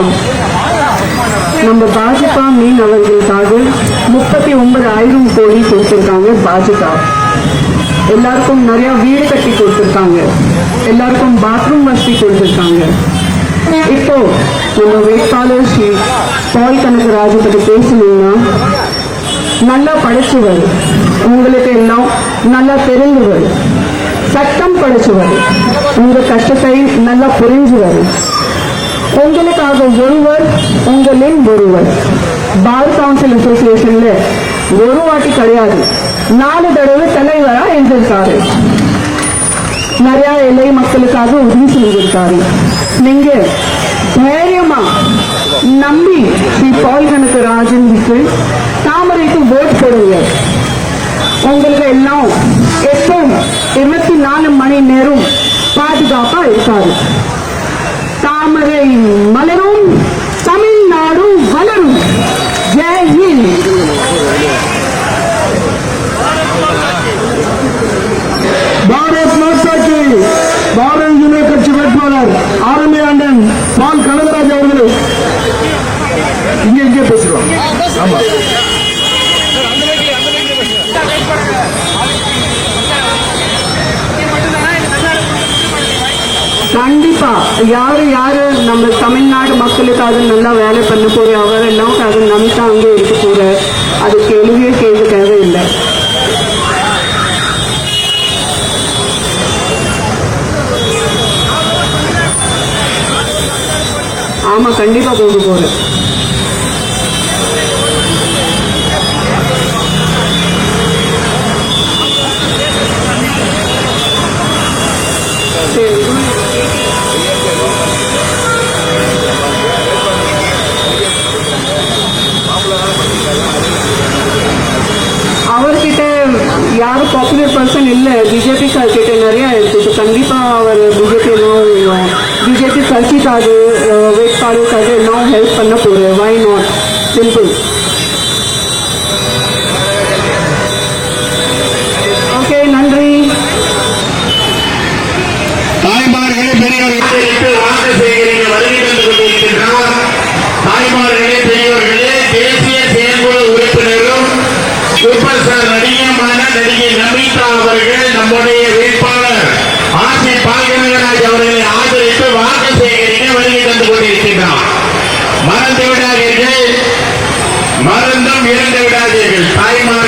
வணக்கம். நம்ம பாஜக மீன் அவர்களுக்காக முப்பத்தி ஒன்பது ஆயிரம் கோடி கொடுத்துருக்காங்க பாஜக. எல்லாருக்கும் நிறைய வீடு கட்டி கொடுத்துருக்காங்க. எல்லாருக்கும் பாத்ரூம் வசதி கொடுத்துருக்காங்க. இப்போ நம்ம வேட்பாளர் ஸ்ரீ பால் கனகராஜ பற்றி பேசணும்னா நல்லா படிச்சவர். உங்களுக்கு எல்லாம் நல்லா தெரிஞ்சவர் சட்டம் படிச்சவர். உங்க கஷ்டத்தை நல்லா புரிஞ்சவர். உங்களுக்காக ஒருவர் உங்களின் ஒருவர். பார் கவுன்சில் அசோசியேஷன்ல ஒரு வாட்டி கிடையாது. நாலு தடவை தலைவரா இருந்திருக்காரு நிறைய எல்லை மக்களுக்காக உதவி செஞ்சிருக்காரு. நீங்க தைரியமா நம்பி ஸ்ரீ பால் கணக்கு ராஜனுக்கு தாமரைக்கு ஓட் போடுங்க. உங்களுக்கு எல்லாம் எப்பவும் இருபத்தி நாலு மணி நேரம் பாதுகாப்பா இருக்காரு. தாமரை மலரும் தமிழ்நாடு வளரும். ஜெய் ஹிந்த். பாரத் மாதா கி. பாரதிய கட்சி வேட்பாளர் ஆரம்பி ஆண்டன் பால் கலந்து அவர்கள் இங்க இங்கே பேசுறோம் ஆமா கண்டிப்பா. யாரு யாரு? நம்ம தமிழ்நாடு மக்களுக்காக நல்லா வேலை பண்ண போற அவர் எல்லாம் அதை நம்பிக்கை அங்கே இருக்க போற அது கேள்வியே கேள்வி தேவையில்லை ஆமா கண்டிப்பா போக போறேன் சரி. அவர்கிட்ட யாரும் பாப்புலர் பர்சன் இல்லை. பிஜேபி கிட்ட நிறைய இருக்கு. கண்டிப்பாக அவர் பிஜேபி இன்னும் பிஜேபி கட்சிக்காக அஹ், வேட்பாளருக்காக நான் ஹெல்ப் பண்ண போகிறேன் வை நாட் சிம்பிள் நடிகை நமிதா அவர்கள் நம்முடைய வேட்பாளர் ஆசி பால்கனகராஜ் அவர்களை ஆதரித்து வாக்கு சேகரிக்க வருகை தந்து கொண்டிருக்கின்றார். மறந்து விடாதீர்கள் மறந்தும் இறந்து விடாதீர்கள் தாய்மார்